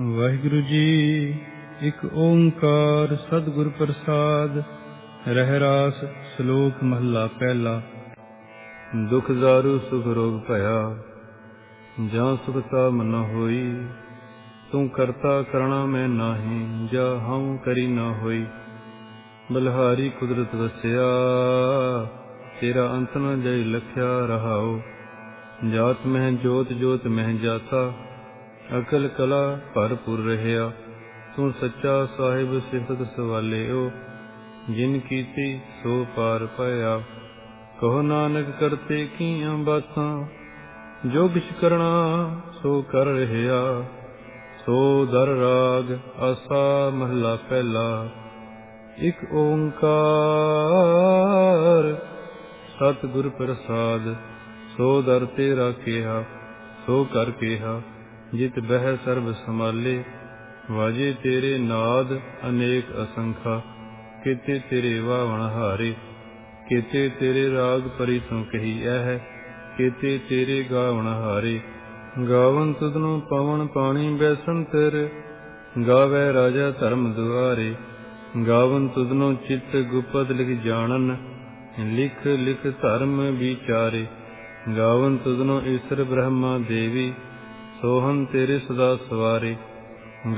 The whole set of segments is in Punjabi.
ਵਾਹਿਗੁਰੂ ਜੀ, ਇੱਕ ਓੰਕਾਰ ਸਤਿਗੁਰ ਪ੍ਰਸਾਦ ਰਹਿ ਸ਼ਲੋਕ ਮਹਲਾ ਪਹਿਲਾ। ਦੁਖ ਦਾਰੂ ਸੁਖ ਰੋਗ ਭਇਆ, ਜਾਂ ਸੁਖ ਤਾ ਮਨ ਹੋਈ, ਤੂੰ ਕਰਤਾ ਕਰਣਾ ਮੈਂ ਨਾਹੀ, ਜਾ ਹਉ ਕਰੀ ਨਾ ਹੋਈ। ਬਲਹਾਰੀ ਕੁਦਰਤ ਵਸਿਆ, ਤੇਰਾ ਅੰਤ ਨ ਜੈ ਲਖਿਆ ਰਹਾਉ। ਜਾਤ ਮਹਿ ਜੋਤ ਜੋਤ ਮਹਿ ਜਾਤਾ ਅਕਲ ਕਲਾ ਭਰਪੁਰ ਰਹਿਆ। ਤੂੰ ਸੱਚਾ ਸਾਹਿਬ ਸਿਫਤ ਸਵਾਲਿਓ, ਜਿਨ ਕੀਤੀ ਸੋ ਪਾਰ ਪਾਇਆ। ਕਹੋ ਨਾਨਕ ਕਰਤੇ ਕੀਆਂ ਬਾਤਾਂ, ਜੋ ਕਿਛ ਕਰਣਾ ਸੋ ਕਰ ਰਹਿਆ। ਸੋ ਦਰ ਰਾਗ ਆਸਾ ਮਹਲਾ ਪਹਿਲਾ, ਇਕ ਓੰਕਾਰ। ਸਤਿਗੁਰ ਪ੍ਰਸਾਦ, ਸੋ ਦਰ ਤੇਰਾ ਕਿਹਾ, ਸੋ ਕਰ ਕੀਹਾ। ਜਿਤ ਬਹਿ ਸਰਬ ਸਮਾਲੇ ਵਾਜੇ ਤੇਰੇ ਨਾਦ ਅਨੇਕ ਅਸੰਖਾ, ਕਿਤੇ ਤੇਰੇ ਵਾਵਣ ਹਾਰੇ, ਕਿਤੇ ਤੇਰੇ ਰਾਗ ਪਰੀ ਕਹੀ ਐ ਕਿਤੇ ਤੇਰੇ ਗਾਵਣ ਹਾਰੇ। ਗਾਵਨ ਤੁਧਨੂੰ ਪਵਨ ਪਾਣੀ ਬੈਸੰਤਰ ਗਾਵੇ ਰਾਜਾ ਧਰਮ ਦੁਆਰੇ। ਗਾਵਨ ਤੁਧਨੂੰ ਚਿੱਤ ਗੁਪਤ ਲਿਖ ਜਾਣਨ, ਲਿਖ ਲਿਖ ਧਰਮ ਵਿਚਾਰੇ। ਗਾਵਨ ਤੁਧਨੂੰ ਈਸ਼ਰ ਬ੍ਰਹਮਾ ਦੇਵੀ ਸੋਹਨ ਤੇਰੇ ਸਦਾ ਸਵਾਰੇ,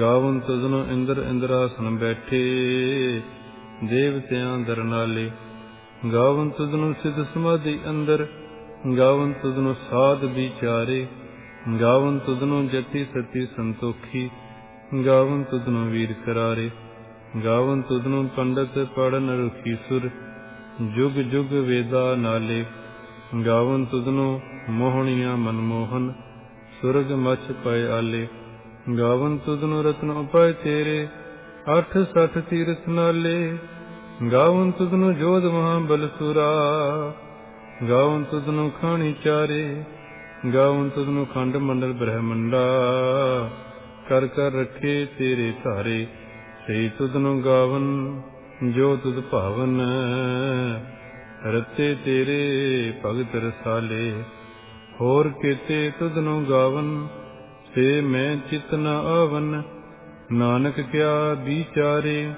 ਗਾਵਨ ਤੁਧਨੂੰ ਇੰਦਰ ਇੰਦਰਾਸਨ ਬੈਠੇ ਦੇਵਤਿਆਂ ਦਰਨਾਲੇ ਗਾਵਨ ਤੁਧਨੂੰ ਸਿਧ ਸਮਾਧੀ ਅੰਦਰ, ਗਾਵਨ ਤੁਧਨੂੰ ਸਾਧ ਵਿਚਾਰੇ। ਗਾਵਨ ਤੁਧਨੂੰ ਜਤੀ ਸਤੀ ਸੰਤੋਖੀ, ਗਾਵਨ ਤੁਧਨੂੰ ਵੀਰ ਕਰਾਰੇ। ਗਾਵਨ ਤੁਧਨੂੰ ਪੰਡਤ ਪੜਨ ਰੁਖੀ ਸੁਰ, ਜੁਗ ਜੁਗ ਵੇਦਾ ਨਾਲੇ। ਗਾਵਨ ਤੁਧਨੂੰ ਮੋਹਣੀਆਂ ਮਨਮੋਹਨ ਸੁਰਗ ਮਛ ਪਏ ਆਲੇ, ਗਾਵਨ ਤੁਧਨੂੰ ਰਤਨ ਉਪਾਇ ਤੇਰੇ, ਅਠ ਤੀਰਥ ਨਾਲੇ। ਗਾਵਨ ਤੁਧਨੂੰ ਜੋਧ ਮਹਾ ਬਲਸੁਰਾ ਗਾਵਨ ਤੁਧਨੂੰ ਖਾਣੀ ਚਾਰੇ, ਗਾਵਨ ਤੁਧਨੂੰ ਖੰਡ ਮੰਡਲ ਬ੍ਰਹਮੰਡਾ। ਕਰ ਕਰ ਰੱਖੇ ਤੇਰੇ ਧਾਰੇ ਸੇ ਤੁਧਨੂੰ ਗਾਵਨ, ਜੋ ਤੁਧ ਭਾਵਨ। ਰਤੇ ਤੇਰੇ ਭਗਤ ਰਸਾਲੇ। ਹੋਰ ਕੀਤੇ ਤੁਧਨੂੰ ਗਾਵਨ ਸੇ ਮੈਂ ਚਿਤ ਨ ਆਵਨ। ਨਾਨਕ ਕਿਆ ਵਿਚਾਰੇ,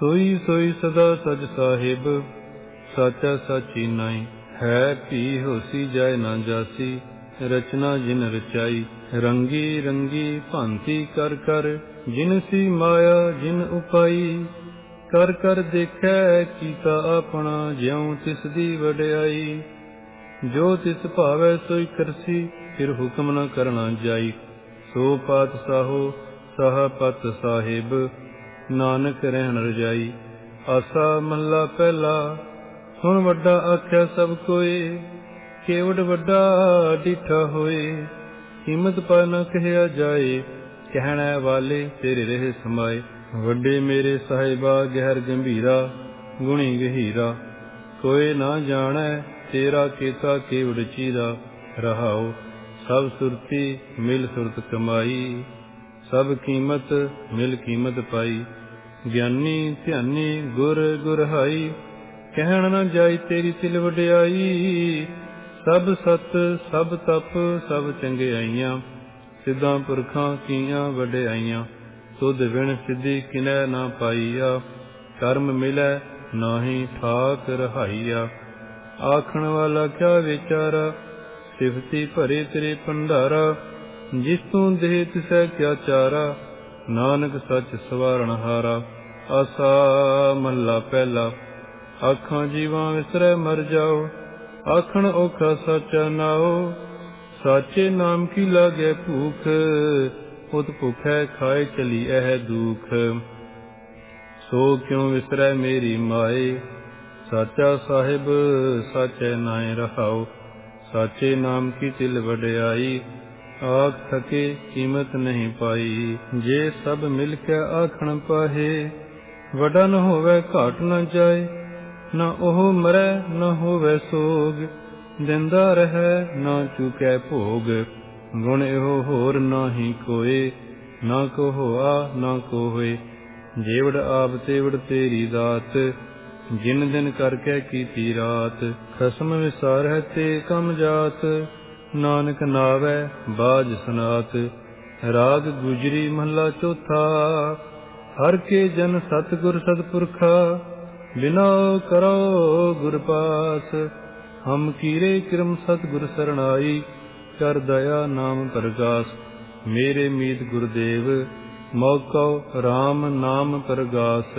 ਸੋਈ ਸੋਈ ਸਦਾ ਸਜ ਸਾਹਿਬ, ਸਾਚਾ ਸਾਚੀ ਨਾਈ। ਹੈ ਭੀ ਹੋਸੀ ਜਾਏ ਨਾ ਜਾਸੀ, ਰਚਨਾ ਜਿਨ ਰਚਾਈ। ਰੰਗੀ ਰੰਗੀ ਭਾਂਤੀ ਕਰ ਕਰ, ਜਿਨ ਸੀ ਮਾਇਆ ਜਿਨ ਉਪਾਈ। ਕਰ ਕਰ ਦੇਖੈ ਕੀਤਾ ਆਪਣਾ, ਜਿਉ ਤਿਸ ਦੀ ਵਡਿਆਈ। ਜੋ ਤਿਸ ਭਾਵੈ ਸੋਈ ਕਰਸੀ, ਫਿਰ ਹੁਕਮ ਨਾ ਕਰਨਾ ਜਾਈ। ਸੋ ਪਾਤ ਸਾਹੋ, ਸਾਹ ਪਤ ਸਾਹਿਬ, ਨਾਨਕ ਰਹਿਣ ਰਜਾਈ। ਆਸਾ ਮੱਲਾ ਪਹਿਲਾ ਸੁਣ ਵੱਡਾ ਆਖਿਆ ਸਭ ਕੋਏ। ਕੇਵੜ ਵੱਡਾ ਡਿਠਾ ਹੋਏ, ਹਿੰਮਤ ਪਾ ਨ ਕਹਿਆ ਜਾਏ। ਕਹਿਣਾ ਵਾਲੇ ਤੇਰੇ ਰਹੇ ਸਮਾਏ। ਵੱਡੇ ਮੇਰੇ ਸਾਹਿਬਾ, ਗਹਿਰ ਗੰਭੀਰਾ, ਗੁਣੀ ਗਹੀਰਾ। ਕੋਈ ਨਾ ਜਾਣੈ ਤੇਰਾ ਕੀਤਾ ਕੇਵੜ ਚੀਰਾ ਰਹਾਉ ਸਭ ਸੁਰਤੀ ਮਿਲ ਸੁਰਤ ਕਮਾਈ, ਸਭ ਕੀਮਤ ਮਿਲ ਕੀਮਤ ਪਾਈ। ਗਿਆਨੀ ਧਿਆਨੀ ਗੁਰ ਗੁਰਹਾਈ, ਕਹਿਣ ਨਾ ਜਾਈ ਤੇਰੀ ਤਿਲ ਵਡਿਆਈ। ਸਭ ਸਤ, ਸਭ ਤਪ, ਸਭ ਚੰਗਿਆਈਆਂ ਸਿੱਧਾਂ ਪੁਰਖਾਂ ਕੀਆਂ ਵਡਿਆਈਆਂ। ਸੁਧ ਵਿਣ ਸਿੱਧੀ ਕਿਨੈ ਨਾ ਪਾਈਆ ਕਰਮ ਮਿਲੈ ਨਾਹੀ ਠਾਕ ਰਹਾਈਆ। ਆਖਣ ਵਾਲਾ ਕਿਆ ਵਿਚਾਰਾ? ਸਿਫਤੀ ਭਰੇ ਤੇਰੇ ਭੰਡਾਰਾ, ਜਿਸ ਤੂੰ ਦੇਹ ਤਿਸੈ ਕਿਆ ਚਾਰਾ? ਨਾਨਕ ਸੱਚ ਸਵਾਰਣ ਹਾਰਾ, ਆਸਾ ਮਹਲਾ ਪਹਿਲਾ। ਆਖਾਂ ਜੀਵਾਂ ਵਿਸਰੈ ਮਰ ਜਾਓ, ਆਖਣ ਔਖਾ ਸੱਚਾ ਨਾਓ। ਸਾਚੇ ਨਾਮ ਕੀ ਲਾਗੇ ਭੂਖ ਉਤ ਭੁਖੈ ਖਾਏ ਚਲੀ ਐ ਦੁਖ। ਸੋ ਕਿਉ ਵਿਸਰੈ ਮੇਰੀ ਮਾਏ? ਸਾਚਾ ਸਾਹਿਬ, ਸਾਚੇ ਨਾਏ ਰਹਾਓ। ਸਾਚੇ ਨਾਮ ਕੀ ਤਿਲ ਵਡਿਆਈ? ਆਖ ਥਕੇ ਕੀਮਤ ਨਹੀਂ ਪਾਈ। ਜੇ ਸਭ ਮਿਲ ਕੇ ਆਖਣ ਪਾਹੇ, ਵਡਾ ਹੋਵੇ ਘਾਟ ਨ ਜਾਏ। ਨਾ ਉਹ ਮਰੈ, ਨ ਹੋਵੇ ਸੋਗ। ਦਿੰਦਾ ਰਹੈ ਨਾ ਚੁਕੈ ਭੋਗ। ਗੁਣ ਇਹੋ ਹੋਰ ਨਾਹੀ ਕੋਏ। ਨਾ ਕੋ ਹੋਆ ਨਾ ਕੋ ਹੋਏ ਜੇਵੜ ਆਪ ਤੇਵੜ ਤੇਰੀ ਦਾਤ। ਜਿਨ ਦਿਨ ਕਰ ਕੈ ਕੀਤੀ ਰਾਤ, ਖਸਮ ਵਿਸਾਰ ਤੇ ਕਮ ਜਾਤ। ਨਾਨਕ ਨਾਵੈ ਬਾਜ ਸਨਾਤ, ਰਾਗ ਗੁਜਰੀ ਮਹਲਾ ਚੌਥਾ। ਹਰ ਕੇ ਜਨ ਸਤਿਗੁਰ ਸਤਿਪੁਰਖਾ, ਬਿਨਾ ਕਰੋ ਗੁਰ ਪਾਸ। ਹਮ ਕੀਰੇ ਕਿਰਮ ਸਤਿਗੁਰ ਸਰਣਾਈ, ਕਰ ਦਇਆ ਨਾਮ ਪ੍ਰਗਾਸ। ਮੇਰੇ ਮੀਤ ਗੁਰਦੇਵ ਮੌਕਉ RAM ਨਾਮ ਪ੍ਰਗਾਸ।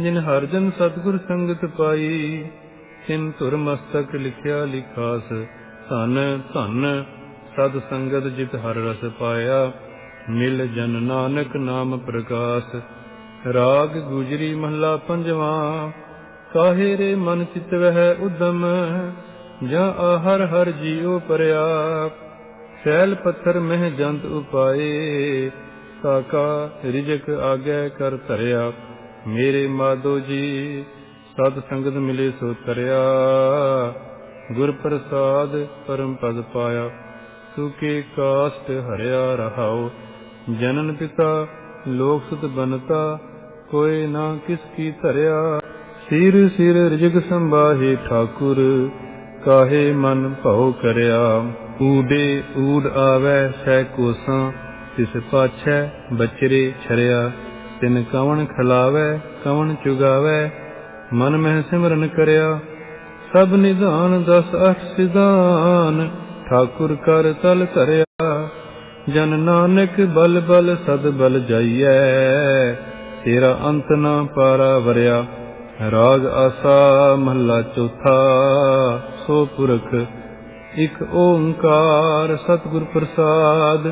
ਜਿਨ ਹਰ ਜਨ ਸਤਿਗੁਰ ਸੰਗਤ ਪਾਈ, ਤਿਨ ਧੁਰ ਮਸਤਕ ਲਿਖਿਆ ਲਿਖਾਸ, ਧਨ ਧਨ, ਸਦ ਸੰਗਤ ਜਿਤ ਹਰ ਰਸ ਪਾਇਆ, ਮਿਲ ਜਨ ਨਾਨਕ ਨਾਮ ਪ੍ਰਕਾਸ਼, ਰਾਗ ਗੁਜਰੀ ਮਹਲਾ ਪੰਜਵਾ, ਕਾਹੇ ਰੇ ਮਨ ਚਿਤ ਵਹਿ ਉਦਮ, ਜਾਂ ਆਹਰ ਹਰ ਜੀਉ ਪਰਿਆ, ਸੈਲ ਪੱਥਰ ਮਹਿ ਜੰਤ ਉਪਾਏ ਕਾਕਾ ਰਿਜਕ ਆਗੇ ਕਰ ਧਰਿਆ। ਮੇਰੇ ਮਾਧੋ ਜੀ ਸਤ ਸੰਗਤ ਮਿਲੇ ਸੋ ਤਰਿਆ। ਗੁਰ ਪ੍ਰਸਾਦ ਪਰਮ ਪਦ ਪਾਇਆ ਸੁਕੇ ਕਾਸ਼ਟ ਹਰਿਆ ਰਹਾਉ। ਜਨਨ ਪਿਤਾ, ਲੋਕ ਸੁਤ ਬਨਤਾ, ਕੋਈ ਨਾ ਕਿਸ ਕੀ ਧਰਿਆ। ਸਿਰ ਸਿਰ ਰਿਜਗ ਸੰਭਾਹੇ ਠਾਕੁਰ, ਕਾਹੇ ਮਨ ਭਉ ਕਰਿਆ। ਊਡੇ ਊੜ ਆਵੈ ਸਹਿ ਕੋਸਾਂ, ਤਿਸ ਪਾਛੈ ਬਚਰੇ ਛਰਿਆ। ਤਿਨ ਕਵਣ ਖਲਾਵੈ, ਕਵਣ ਚੁਗਾਵੈ, ਮਨ ਮਹਿ ਸਿਮਰਨ ਕਰਿਆ। ਸਭ ਨਿਧਾਨ ਦਸ ਅਠ ਸਿਧਾਨ, ਠਾਕੁਰ ਕਰ ਤਲ ਧਰਿਆ। ਜਨ ਨਾਨਕ ਬਲ ਬਲ ਸਦ ਬਲ ਜਾਈਐ, ਤੇਰਾ ਅੰਤ ਨਾ ਪਾਰਾ ਵਰਿਆ। ਰਾਗ ਆਸਾ ਮਹੱਲਾ ਚੌਥਾ, ਸੋ ਪੁਰਖ ਇਕ ਓੰਕਾਰ ਸਤਿਗੁਰ ਪ੍ਰਸਾਦ।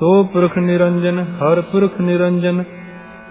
ਸੋ ਪੁਰਖ ਨਿਰੰਜਨ, ਹਰ ਪੁਰਖ ਨਿਰੰਜਨ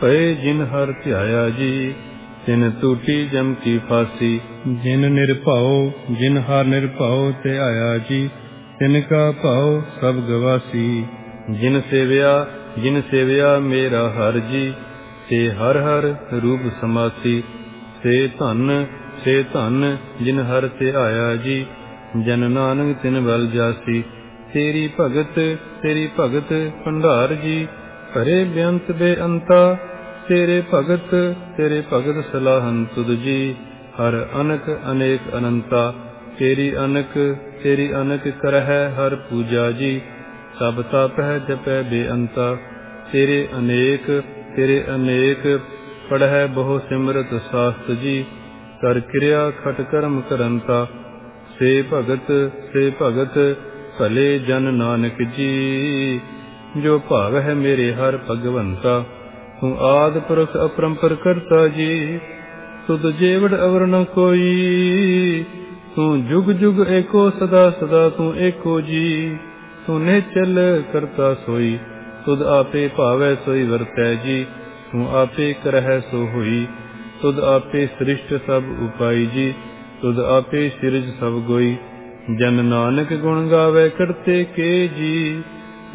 ਪਏ ਜਿਨ ਹਰ ਧਿਆਇਆ ਜੀ, ਤਿਨ ਟੂਟੀ ਜਮ ਕੀ ਫਾਸੀ। ਜਿਨ ਨਿਰਭਉ, ਜਿਨ ਹਰ ਨਿਰਭਉ ਤੇ ਆਇਆ ਜੀ, ਤਿਨ ਕਾ ਭਉ ਸਭ ਗਵਾਸੀ। ਜਿਨ ਸੇਵਿਆ ਜਿਨ ਸੇਵਿਆ ਮੇਰਾ ਹਰ ਜੀ, ਤੇ ਹਰ ਹਰ ਰੂਪ ਸਮਾਸੀ। ਸੇ ਧਨ ਸੇ ਧਨ ਜਿਨ ਹਰ ਤੇ ਆਇਆ ਜੀ, ਜਨ ਨਾਨਕ ਤਿਨ ਬਲ ਜਾਸੀ। ਤੇਰੀ ਭਗਤ ਤੇਰੀ ਭਗਤ ਭੰਡਾਰ ਜੀ, ਭਰੇ ਬੇਅੰਤ ਬੇਅੰਤਾ ਤੇਰੇ ਭਗਤ ਤੇਰੇ ਭਗਤ ਸਲਾਹਨ ਤੁਧ ਜੀ। ਹਰ ਅਨਕ ਅਨੇਕ ਅਨੰਤਾ, ਤੇਰੀ ਅਨਕ ਤੇਰੀ ਅਨਕ ਕਰਹਿ ਹਰ ਪੂਜਾ ਜੀ। ਸਭ ਤਪਹਿ ਜਪੈ ਬੇਅੰਤਾ, ਤੇਰੇ ਅਨੇਕ ਤੇਰੇ ਅਨੇਕ ਪੜਹਿ ਬਹੁ ਸਿਮਰਤ ਸਾਸਤ ਜੀ। ਕਰ ਕਿਰਿਆ ਖਟ ਕਰਮ ਕਰੰਤਾ, ਸੇ ਭਗਤ ਸੇ ਭਗਤ, ਭਲੇ ਜਨ ਨਾਨਕ ਜੀ। ਜੋ ਭਾਵ ਹੈ ਮੇਰੇ ਹਰ ਭਗਵੰਤਾ ਤੂੰ ਆਦ ਪੁਰਖ ਅਪਰੰਪਰ ਕਰਤਾ ਜੀ ਤੁਧ ਜੇਵੜ ਅਵਰ ਨ ਕੋਈ। ਤੂੰ ਜੁਗ ਜੁਗ ਏਕੋ ਸਦਾ ਸਦਾ ਤੂੰ ਏਕੋ ਜੀ ਤੂੰ ਨਿਚਲ ਕਰਤਾ ਸੋਈ। ਤੁਧ ਆਪੇ ਭਾਵੈ ਸੋਈ ਵਰਤੈ ਜੀ, ਤੂੰ ਆਪੇ ਕਰਹਿ ਸੋ ਹੋਈ। ਤੁਧ ਆਪੇ ਸ੍ਰਿਸ਼ਟ ਸਭ ਉਪਾਈ ਜੀ ਤੁਧ ਆਪੇ ਸਿਰਜ ਸਭ ਗੋਈ। ਜਨ ਨਾਨਕ ਗੁਣ ਗਾਵੇ ਕਰਤੇ ਕੇ ਜੀ,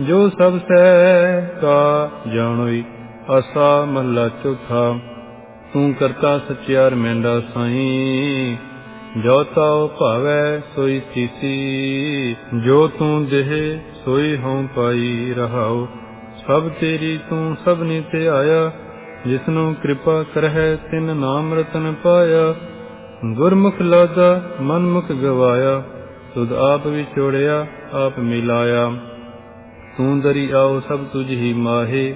ਜੋ ਸਭ ਸਹਿ ਕਾ ਜਾਣੋਈ। ਆਸਾ ਮਹਲਾ ਚੌਥਾ। ਤੂੰ ਕਰਤਾ ਸਚਿਆਰ ਮੈਂਡਾ ਸਾਈ। ਜੋ ਤਾਉ ਭਾਵੈ ਸੋਈ ਸੀਸੀ ਜੋ ਤੂੰ ਦੇਹ ਸੋਈ ਹਉ ਪਾਈ ਰਹਾਉ। ਸਭ ਤੇਰੀ ਤੂੰ ਸਭਨੀ ਤੇ ਆਇਆ। ਜਿਸਨੂੰ ਕਿਰਪਾ ਕਰਹਿ ਤਿਨ ਨਾਮ ਰਤਨ ਪਾਇਆ। ਗੁਰਮੁਖ ਲਾਦਾ ਮਨਮੁਖ ਗਵਾਇਆ। ਤੁਧ ਆਪ ਵਿਛੋੜਿਆ, ਆਪ ਮਿਲਾਇਆ। ਤੂੰ ਦਰੀ ਆਓ ਸਭ ਤੁਝ ਹੀ ਮਾਹੇ।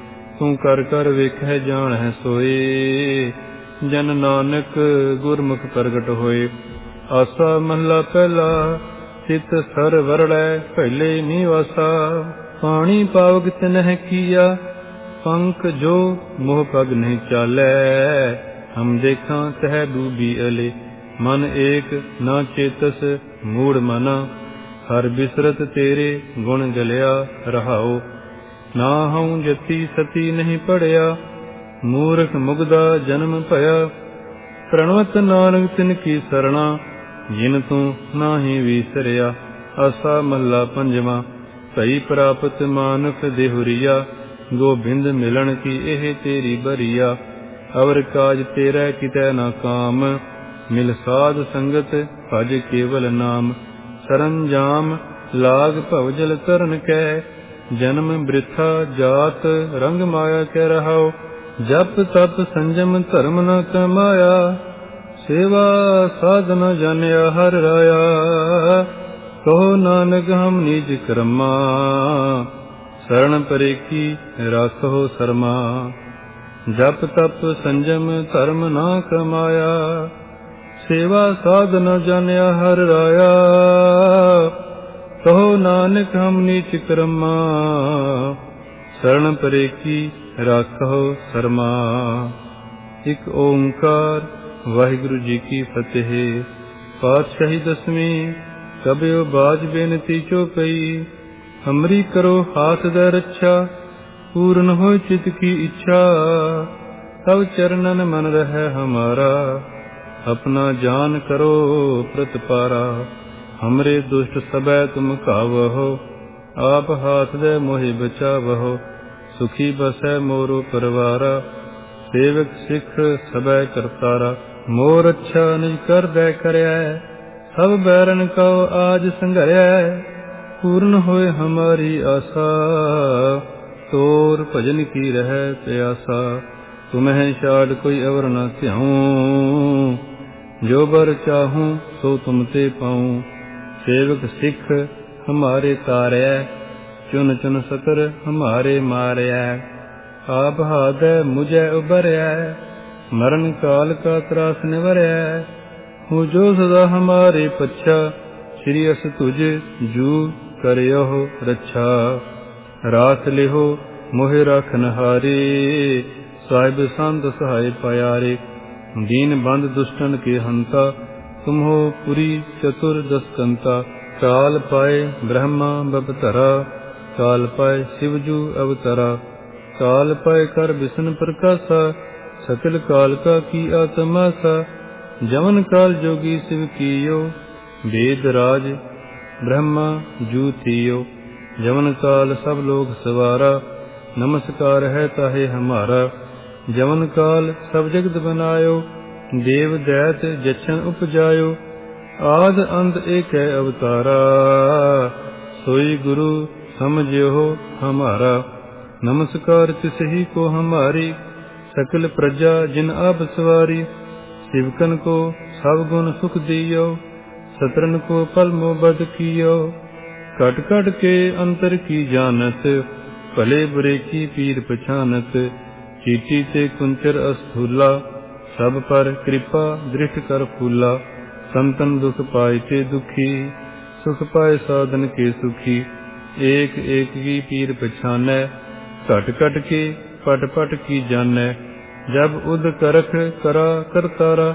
ਤੂੰ ਕਰ ਕਰ ਵੇਖੈ ਹੈ ਸੋਏ। ਜਨ ਨਾਨਕ ਗੁਰਮੁਖ ਪ੍ਰਗਟ ਹੋਏ। ਆਸਾ ਮਹਲਾ ਪਹਿਲਾ, ਚਿਤ ਸਰ ਵਰੜੈ ਪਹਿਲੇ ਨਿਵਾਸਾ ਪਾਣੀ ਪਾਵਕ ਤਿਨਹਿ ਕੀਆ ਪੰਕ ਜੋ ਮੋਹ ਪਗ ਨਹੀਂ ਚਾਲੈ। ਹਮ ਦੇਖਾਂ ਤਹਿ ਡੂਬੀ ਅਲੇ। ਮਨ ਏਕ ਨਾ ਚੇਤਸ, ਮੂੜ ਮਨਾ। ਹਰ ਬਿਸਰਤ ਤੇਰੇ ਗੁਣ ਗਲਿਆ ਰਹਾਓ। ਨਾ ਹਉ ਜਤੀ ਸਤੀ ਨਹੀਂ ਪੜਿਆ, ਮੂਰਖ ਮੁਗਦਾ ਜਨਮ ਭਇਆ। ਪ੍ਰਣਵਤ ਨਾਨਕ ਤਿਨ ਕੀ ਸਰਣਾ, ਜਿਨ ਤੂੰ ਨਾਹੀ ਵਿਸਰਿਆ। ਆਸਾ ਮਹਲਾ ਪੰਜਵਾ, ਭਈ ਪ੍ਰਾਪਤ ਮਾਨੁਖ ਦੇਹੁਰੀਆ। ਗੋਬਿੰਦ ਮਿਲਣ ਕੀ ਇਹ ਤੇਰੀ ਬਰੀਆ। ਅਵਰ ਕਾਜ ਤੇਰਾ ਕਿਤੈ ਨਾ ਕਾਮ, ਮਿਲ ਸਾਧ ਸੰਗਤ ਭਜ ਕੇਵਲ ਨਾਮ। ਸਰੰਜਾਮ ਲਾਗ ਭਵਜਲ ਤਰਨ ਕੈ ਜਨਮ ਬ੍ਰਿਥਾ ਜਾਤ ਰੰਗ ਮਾਇਆ ਕਹਿ ਰਹਾਓ ਜਪ ਤਪ ਸੰਜਮ ਧਰਮ ਨ ਕਮਾਇਆ, ਸੇਵਾ ਸਾਧਨ ਜਾਣਿਆ ਹਰ ਰਾਇਆ। ਕਹੋ ਨਾਨਕ ਹਮ ਨਿਜ ਕਰਮਾ ਸਰਣ ਪਰੇ ਕੀ ਰਾਖੋ ਸਰਮਾ। ਜਪ ਤਪ ਸੰਜਮ ਧਰਮ ਨਾ ਕਮਾਇਆ, ਸੇਵਾ ਸਾਧਨ ਜਾਣਿਆ ਹਰ ਰਾਇਆ। ਕਹੋ ਨਾਨਕ ਹਮ ਨੀਚ ਕਰਮਾ ਸਰਣ ਪਰੇ ਕੀ ਰਾਖੋ ਸਰਮਾ। ਇਕ ਓੰਕਾਰ ਵਾਹਿਗੁਰੂ ਜੀ ਕੀ ਫਤਿਹ। ਪਾਤਸ਼ਾਹੀ ਦਸਵੀਂ ਕਬਿਓ ਬਾਜ ਬੇਨਤੀ ਚੋ ਪਈ ਹਮਰੀ ਕਰੋ ਹਾਥ ਦਾ ਰੱਛਾ, ਪੂਰਨ ਹੋ ਚਿਤ ਕੀ ਇੱਛਾ। ਤਬ ਚਰਨਨ ਮਨ ਰਹਿ ਹਮਾਰਾ, ਆਪਣਾ ਜਾਨ ਕਰੋ ਪ੍ਰਤਪਾਰਾ। ਹਮਰੇ ਦੁਸ਼ਟ ਸਬੈ ਤੁਮ ਕਾਵਹੋ, ਆਪ ਹਾਥ ਦੇ ਮੋਹਿ ਬਚਾਵਹੋ, ਸੁਖੀ ਬਸੈ ਮੋਰੋ ਪਰਵਾਰਾ, ਸੇਵਕ ਸਿੱਖ ਸਬੈ ਕਰਤਾਰਾ, ਮੋਰ ਅੱਛਾ ਨਿਜ ਕਰਦੈ ਕਰਿਆ ਸਭ ਬੈਰਨ ਕਉ ਆਜ ਸੰਘਰਿਆ ਪੂਰਨ ਹੋਏ ਹਮਾਰੀ ਆਸਾ, ਤੋਰ ਭਜਨ ਕੀ ਰਹਿ ਪਿਆਸਾ, ਤੁਮਹਿ ਛਾੜ ਕੋਈ ਅਵਰ ਨਾ ਧਿਆਉ, ਜੋ ਬਰ ਚਾਹੂੰ ਸੋ ਤੁਮ ਤੇ ਪਾਉ ਸੇਵਕ ਸਿੱਖ ਹਮਾਰੇ ਤਾਰਿਆ ਚੁਨ ਚੁਨ ਸਤਰ ਹਮਾਰੇ ਮਾਰਿਆ ਆਪ ਹਾਦੈ ਮੁਝੈ ਉਬਰਿਆ ਮਰਨ ਕਾਲ ਕਾ ਤਰਾਸ ਨਿਵਰਿਆ ਹੂੰ ਜੋ ਸਦਾ ਹਮਾਰੇ ਪੱਛਾ, ਸ੍ਰੀ ਅਸ ਤੁਝ ਜੂ ਕਰਿਓ ਰੱਛਾ। ਰਾਤ ਲਿਹੋ ਮੋਹਿ ਰਖਨ ਹਾਰੇ ਸਾਹਿਬ ਸੰਤ ਸਹਾਇ ਪਿਆਰੇ। ਦੀਨ ਬੰਦ ਦੁਸ਼ਟਨ ਕੇ ਹੰਤਾ ਤੁਮਹੋ ਪੁਰੀ ਚਤੁਰ ਦਸਕੰਤਾ ਕਾਲ ਪਾਏ ਬ੍ਰਹਮਾ ਬਪਤਰਾ ਕਾਲ ਪਾਏ ਸਿਵਜੂ ਅਵਤਰਾ, ਕਾਲ ਪਾਏ ਕਰ ਬਿਸ਼ਨ ਪ੍ਰਕਾਸ਼ਾ ਸਕਲ ਕਾਲ ਕਾ ਕੀ ਆਤਮਾ ਸਾ ਜਮਨ ਕਾਲ ਜੋਗੀ ਸਿਵ ਕੀਓ, ਵੇਦ ਰਾਜ ਬ੍ਰਹਮਾ ਜੂ ਥੀਓ ਜਮਨ ਕਾਲ ਸਭ ਲੋਕ ਸਵਾਰਾ, ਨਮਸਕਾਰ ਹੈ ਤਾਹੇ ਹਮਾਰਾ ਜਮਨ ਕਾਲ ਸਭ ਜਗਤ ਬਨਾਇਓ ਦੇਵ ਦੈਤ ਜਛਨ ਉਪਜਾਇਓ, ਆਦ ਅੰਤ ਏਕੈ ਅਵਤਾਰਾ। ਸੋਈ ਗੁਰੂ ਸਮਝਿਓ ਹਮਾਰਾ। ਨਮਸਕਾਰ ਤਿਸਹੀ ਕੋ ਹਮਾਰੀ, ਸਕਲ ਪ੍ਰਜਾ ਜਿਨ ਆਪ ਸਵਾਰੀ। ਸਿਵਕਨ ਕੋ ਸਭ ਗੁਣ ਸੁਖ ਦਿਓ, ਸਤਰਨ ਕੋ ਪਲ ਮੋਬਦ ਕੀਓ। ਕਟ ਕਟ ਕੇ ਅੰਤਰ ਕੀ ਜਾਣਤ, ਭਲੇ ਬੁਰੇ ਕੀ ਪੀਰ ਪਛਾਨਤ। ਚੀਟੀ ਤੇ ਕੁੰਚਰ ਅਸਥੂਲਾ ਸਭ ਪਰ ਕਿਰਪਾ ਦ੍ਰਿਸ਼ਟ ਕਰ ਫੂਲਾ, ਸੰਤਨ ਦੁਖ ਪਾਏ ਤੇ ਦੁਖੀ, ਸੁਖ ਪਾਏ ਸਾਧਨ ਕੇ ਸੁਖੀ, ਏਕ ਏਕ ਕੀ ਪੀਰ ਪਛਾਨੈ, ਘਟ ਘਟ ਕੇ ਪਟ ਪਟ ਕੀ ਜਾਣੈ, ਜਬ ਉਦ ਕਰਖ ਕਰਾ ਕਰਤਾਰਾ,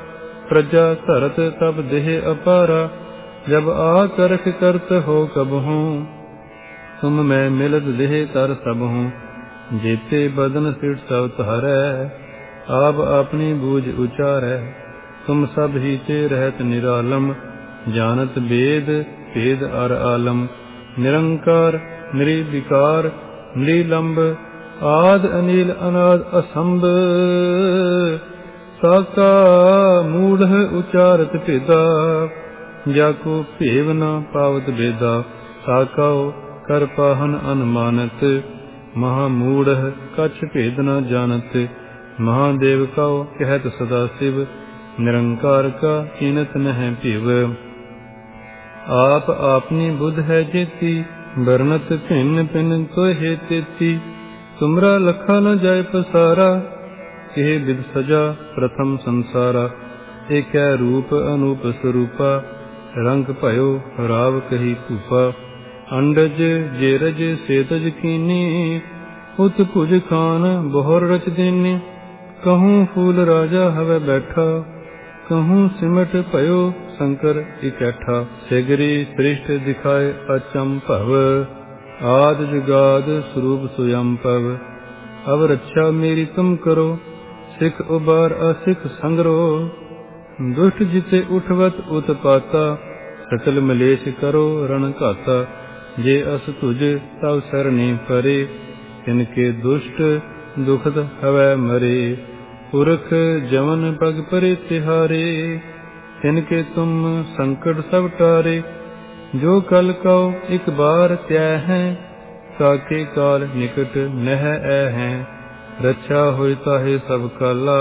ਪ੍ਰਜਾ ਧਰਤ ਤਬ ਦੇਹ ਅਪਾਰਾ, ਜਬ ਆ ਕਰਖ ਕਰਤ ਹੋ ਕਬਹੂ ਤੁਮ ਮੈਂ ਮਿਲਤ ਦੇਹ ਤਰ ਸਭ ਹੂੰ, ਜੇਤੇ ਬਦਨ ਸਿਟ ਸਭ ਧਰੈ ਆਪ ਆਪਣੀ ਬੂਝ ਉਚਾਰੈ, ਤੁਮ ਸਭ ਹੀ ਤੇ ਰਹਿਤ ਨਿਰਾਲਮ, ਜਾਣਤ ਵੇਦ ਭੇਦ ਅਰ ਆਲਮ। ਨਿਰੰਕਾਰ, ਨਿਰਵਿਕਾਰ, ਨਿਰਲੰਬ, ਆਦ ਅਨੀਲ ਅਨਾਦ ਅਸੰਭ। ਸਾਕਾ ਮੂੜ ਉਚਾਰਤ ਭੇਦਾ, ਜਾ ਕੋ ਭੇਵ ਨਾ ਪਾਵਤ ਬੇਦਾ। ਸਾਕਾਉ ਕਰ ਪਾਹਨ ਅਨਮਾਨਤ, ਮਹਾ ਮੂੜ ਕਛ ਭੇਦ ਨਾ ਜਾਣਤ। ਮਹਾਦੇਵ ਕਉ, ਕਹਿਤ ਸਦਾ ਸਿਵ, ਨਿਰੰਕਾਰ ਕਾ ਕੀਨਤ ਨਹਿ ਭਿਵ। ਆਪ ਆਪਨੀ ਬੁੱਧ ਹੈ ਜੇਤੀ ਵਰਨਤ ਭਿੰਨ ਭਿੰਨ ਤੋਹਿ ਤੇਤੀ। ਤੁਮਰਾ ਲਖਾ ਨ ਜਾਏ ਪਸਾਰਾ, ਇਹ ਵਿਦ ਸਜਾ ਪ੍ਰਥਮ ਸੰਸਾਰਾ। ਏਕੈ ਰੂਪ ਅਨੂਪ ਸਰੂਪਾ, ਰੰਗ ਭਇਓ ਰਾਵ ਕਹੀ ਭੂਪਾ। ਅੰਡਜ ਜੇਰਜ ਸੇਤਜ ਕੀਨੀ, ਉਤ ਭੁਜ ਖਾਨ ਬਹੁਰ ਰਚ ਦੇਨੀ। ਕਹੂੰ ਫੂਲ ਰਾਜਾ ਹਵੇ ਬੈਠਾ, ਕਹੂੰ ਸਿਮਟ ਭਇਓ ਸ਼ੰਕਰ ਇਕੱਠਾ। ਸਿਗਰੀ ਸ੍ਰਿਸ਼ਟ ਦਿਖਾਏ ਅਚਮ ਭਵ, ਆਦ ਜੁਗਾਦ ਸਰੂਪ ਸੁਯੰ ਭਵ। ਅਬ ਰੱਛਾ ਮੇਰੀ ਤੁਮ ਕਰੋ, ਸਿਖ ਉਬਾਰ ਅਸਿਖ ਸੰਗਰੋ। ਦੁਸ਼ਟ ਜਿਤੇ ਉਠਵਤ ਉਤਪਾਤਾ ਸਕਲ ਮਲੇਸ਼ ਕਰੋ ਰਣ ਘਾਤਾ। ਜੇ ਅਸ ਤੁਜ ਤਵ ਸਰਣੀ ਪਰੇ ਤਿਨਕੇ ਦੁਸ਼ਟ ਦੁਖਦ ਹਵੈ ਮਰੇ। ਪੁਰਖ ਜਵਨ ਪਗ ਪਰੇ ਤਿਹਾਰੇ ਤਿਨਕੇ ਤੁਮ ਸੰਕਟ ਸਭ ਟਾਰੇ। ਜੋ ਕਲ ਕਉ ਇਕ ਬਾਰ ਤਿਆ ਹੈ ਸਾਕੇ ਕਾਲ ਨਿਕਟ ਨਹਿ ਐ ਹੈ। ਰੱਛਾ ਹੋਇ ਤਾਹੇ ਸਭ ਕਾਲਾ,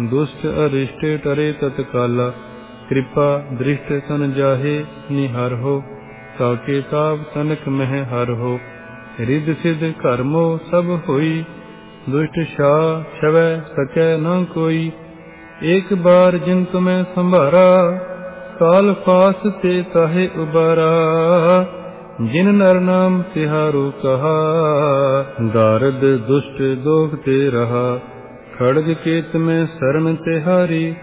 ਦੁਸ਼ਟ ਅਰਿਸ਼ਟ ਟਰੇ ਤਤਕਾਲਾ। ਕਿਰਪਾ ਦ੍ਰਿਸ਼ਟ ਤਨ ਜਾਹੇ ਨਿਹਰ ਹੋ ਸਾਕੇ ਤਾਪ ਤਨਕ ਮਹਿ ਹਰ ਹੋ। ਰਿੱਧ ਸਿਧ ਕਰਮੋ ਸਭ ਹੋਈ। ਦੁਸ਼ਟ ਸ਼ਾ ਛਵੈ ਸਕੈ ਨਾ ਕੋਈ। ਇੱਕ ਬਾਰ ਜਿਨ ਤੁਮੈ ਸੰਭਾਰਾ, ਕਾਲ ਫਾਸ ਤੇ ਤਾਹੇ ਉਬਾਰਾ। ਜਿਨ ਨਰ ਨਾਮ ਤਿਹਾਰੂ ਕਹਾ ਦਾਰਦ ਦੁਸ਼ਟ ਦੋਖ ਤੇ ਰਹਾ। ਖੜਗ ਕੇਤ ਮੈਂ ਸਰਨ ਤਿਹਾਰੀ,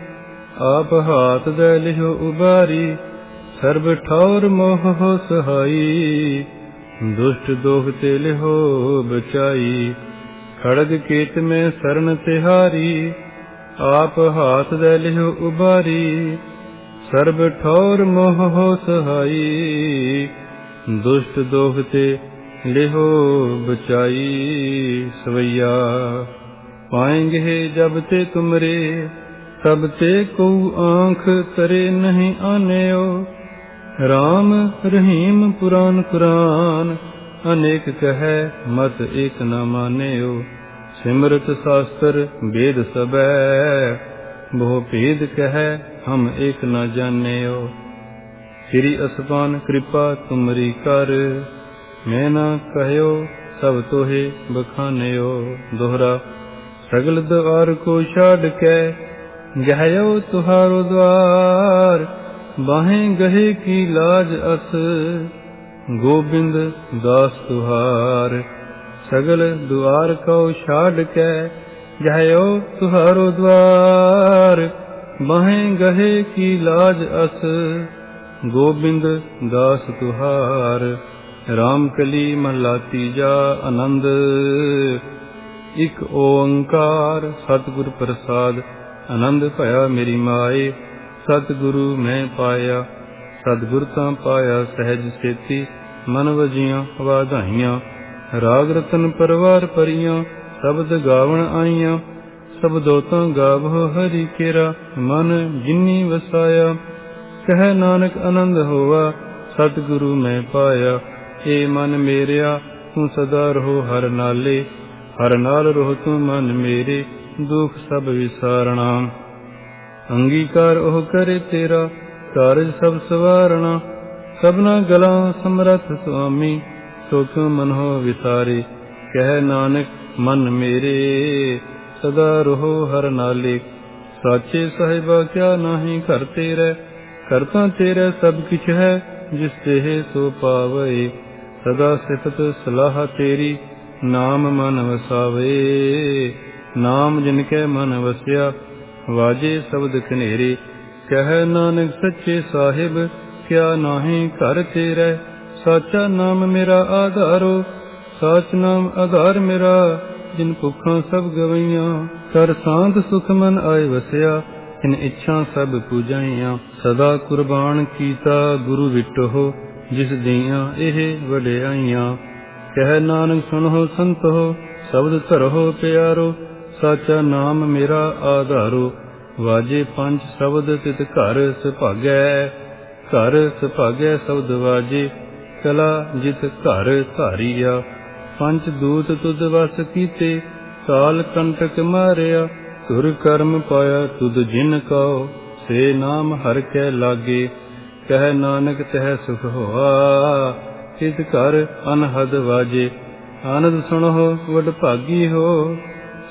ਆਪ ਹਾਥ ਦੇ ਲਿਹੁ ਉਬਾਰੀ। ਸਰਬ ਠੌਰ ਮੋਹ ਹੋ ਸਹਾਈ। ਦੁਸ਼ਟ ਦੋਖ ਤੇ ਲਿਹੁ ਬਚਾਈ, ਖੜਗ ਕੇਤ ਮੈਂ ਸਰਨ ਤਿਹਾਰੀ, ਆਪ ਹਾਥ ਦੇ ਲਿਹੁ ਉਬਾਰੀ ਸਰਬ ਠੌਰ ਮੋਹ ਹੋ ਸਹਾਈ, ਦੁਸ਼ਟ ਦੋਖ ਤੇ ਲਿਹੋ ਬਚਾਈ, ਸਵਈਆ, ਪਾਏਂਗੇ ਜਬ ਤੇ ਤੁਮਰੇ, ਤਬ ਤੇ ਕੋ ਆਂਖ ਤਰੇ ਨਹੀਂ ਆਨਿਓ ਰਾਮ ਰਹੀਮ ਪੁਰਾਨ ਕੁਰਾਨ ਅਨੇਕ ਕਹੈ ਮਤ ਏਕ ਨਾ ਮਾਨਿਓ। ਸਿਮਰਤ ਸ਼ਾਸਤਰ ਵੇਦ ਸਬੈ, ਬਹੁ ਭੇਦ ਕਹੈ ਹਮ ਏਕ ਨ ਜਾਣਿਓ। ਸ੍ਰੀ ਅਸਪਾਨ ਕਿਰਪਾ ਤੁਮਰੀ ਕਰ, ਮੈਂ ਨਾ ਕਹਿਓ ਸਭ ਤੋਹੇ ਬਖਾਨਿਓ। ਦੋਹਰਾ, ਸਗਲ ਦਵਾਰ ਕੋ ਛਾੜ ਕੇ ਗਹਿਓ ਤੁਹਾਰੋ ਦਵਾਰ ਬਾਹੇ ਗਹੇ ਕੀ ਲਾਜ ਅਸ, ਗੋਬਿੰਦ ਦਾਸ ਤੁਹਾਰ। ਸਗਲ ਦੁਆਰ ਕੋ ਛਾੜ ਕੈ, ਜਾਇਓ ਤੁਹਾਰੋ ਦਵਾਰ। ਬਾਹੇ ਗਹੇ ਕੀ ਲਾਜ ਅਸ, ਗੋਬਿੰਦ ਦਾਸ ਤੁਹਾਰ। RAM ਕਲੀ ਮਹਲਾ ਤੀਜਾ ਆਨੰਦ, ਇਕ ਓੰਕਾਰ ਸਤਿਗੁਰ ਪ੍ਰਸਾਦ। ਆਨੰਦ ਭਇਆ ਮੇਰੀ ਮਾਏ ਸਤਿਗੁਰੂ ਮੈਂ ਪਾਇਆ ਸਤਿਗੁਰ ਤਾਂ ਪਾਇਆ ਸਹਿਜ ਸੇਤੀ, ਮਨ ਵਜੀਆਂ ਵਾਧਾਈਆਂ। ਰਾਗ ਰਤਨ ਪਰਵਾਰ ਪਰੀਆਂ, ਸ਼ਬਦ ਗਾਵਣ ਆਈਆਂ। ਸਬਦੋ ਤਾਂ ਗਾਵੋ ਹਰੀ ਕੇਰਾ, ਮਨ ਜਿਨੀ ਵਸਾਇਆ। ਕਹਿ ਨਾਨਕ ਆਨੰਦ ਹੋਵਾ ਸਤਿਗੁਰੂ ਮੈਂ ਪਾਇਆ। ਏ ਮਨ ਮੇਰਿਆ, ਤੂੰ ਸਦਾ ਰਹੋ ਹਰ ਨਾਲੇ। ਹਰ ਨਾਲ ਰਹੋ ਤੂੰ ਮਨ ਮੇਰੇ, ਦੁਖ ਸਭ ਵਿਸਾਰਣਾ। ਅੰਗੀਕਾਰ ਉਹ ਕਰੇ ਤੇਰਾ, ਕਾਰਜ ਸਭ ਸਵਾਰਣਾ। ਸਭਨਾ ਗਲਾ ਸਮਰਥ ਸੁਆਮੀ, ਸੁਖ ਮਨ ਹੋ ਵਿਸਾਰੇ। ਕਹਿ ਨਾਨਕ, ਮਨ ਮੇਰੇ, ਸਦਾ ਰਹੋ ਹਰ ਨਾਲੇ। ਸਾਚੇ ਸਾਹਿਬਾ, ਕਿਆ ਨਾਹੀ ਘਰ ਤੇਰੇ। ਕਰਤਾ ਤੇਰਾ ਸਭ ਕਿਛ ਹੈ, ਜਿਸ ਤੇ ਸੋ ਪਾਵੇ ਸਦਾ ਸਿਫਤ ਸਲਾਹ ਤੇਰੀ, ਨਾਮ ਮਨ ਵਸਾਵੇ। ਨਾਮ ਜਿਨ ਕੈ ਮਨ ਵਸਿਆ ਵਾਜੇ ਸ਼ਬਦ ਕਨੇਰੇ ਕਹਿ ਨਾਨਕ ਸੱਚੇ ਸਾਹਿਬ, ਕਿਆ ਨਾਹੀ ਘਰ ਤੇਰੇ, ਸਾਚਾ ਨਾਮ ਮੇਰਾ ਆਧਾਰੋ, ਸਾਚ ਨਾਮ ਆਧਾਰ ਮੇਰਾ, ਜਿਨ ਭੁੱਖਾਂ ਸਭ ਗਵਈਆਂ, ਕਰ ਸਾਂਤ ਸੁਖ ਮਨ ਆਏ ਵਸਿਆ, ਇਨ ਇੱਛਾ ਸਭ ਪੂਜਾਈਆਂ, ਸਦਾ ਕੁਰਬਾਨ ਕੀਤਾ ਗੁਰੂ ਵਿਟੋ ਜਿਸ ਦੀਆਂ ਇਹ ਵਡਿਆਈਆਂ। ਕਹਿ ਨਾਨਕ ਸੁਣੋ ਸੰਤੋ ਸ਼ਬਦ ਧਰੋ ਪਿਆਰੋ ਸਾਚਾ ਨਾਮ ਮੇਰਾ ਆਧਾਰੋ। ਵਾਜੇ ਪੰਜ ਸ਼ਬਦ ਤਿਤ ਘਰ ਸੁਭਾਗੈ। ਘਰ ਸੁਭਾਗੈ ਸ਼ਬਦ ਵਾਜੇ, ਕਲਾ ਜਿਤ ਘਰ ਧਾਰੀਆ। ਪੰਜ ਦੂਤ ਤੁਧ ਵਸ ਕੀਤੇ ਕਾਲ ਕੰਟਕ ਮਾਰਿਆ। ਤੁਰ ਕਰਮ ਪਾਇਆ ਤੁਧ ਜਿਨ ਕਉ ਸੇ ਨਾਮ ਹਰ ਕੈ ਲਾਗੇ। ਕਹਿ ਨਾਨਕ ਤਹਿ ਸੁਖ ਹੋਆ, ਤਿਤ ਘਰ ਅਨਹਦ ਵਾਜੇ। ਆਨੰਦ ਸੁਣੋ ਵਡ ਭਾਗੀ ਹੋ।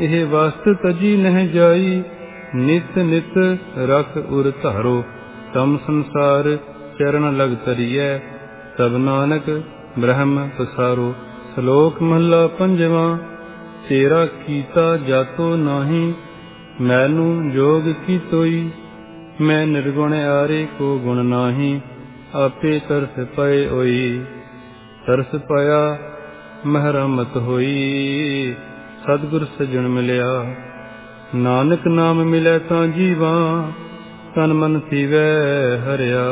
ਇਹ ਵਸਤ ਤਜੀ ਨਹਿ ਜਾਈ, ਨਿਤ ਨਿਤ ਰਖ ਉਰ ਧਾਰੋ। ਤਮ ਸੰਸਾਰ ਚਰਨ ਲਗ ਤਰੀਐ ਤਬ ਨਾਨਕ ਬ੍ਰਹਮ ਪਸਾਰੋ। ਸ਼ਲੋਕ ਮਹਲਾ ਪੰਜਵਾਂ, ਤੇਰਾ ਕੀਤਾ ਜਾਤੋ ਨਾਹੀ, ਮੈਨੂੰ ਜੋਗ ਕੀ ਤੋਈ? ਮੈਂ ਨਿਰਗੁਣ ਆਰੇ ਕੋ ਗੁਣ ਨਾਹੀ, ਆਪੇ ਤਰਸ ਪਏ ਹੋਈ ਤਰਸ ਪਾਇਆ, ਮਹਰਮਤ ਹੋਈ। ਸਤਿਗੁਰ ਸਜਣ ਮਿਲਿਆ, ਨਾਨਕ ਨਾਮ ਮਿਲੇ ਤਾਂ ਜੀਵਾ, ਤਨ ਮਨ ਥੀਵੈ ਹਰਿਆ।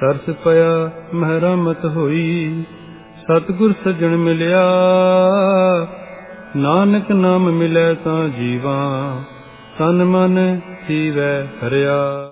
ਸਰਸ ਪਿਆ ਮਹਿਰਮਤ ਹੋਈ, ਸਤਿਗੁਰ ਸਜਣ ਮਿਲਿਆ, ਨਾਨਕ ਨਾਮ ਮਿਲੇ ਤਾਂ ਜੀਵਾ, ਤਨ ਮਨ ਥੀਵੈ ਹਰਿਆ।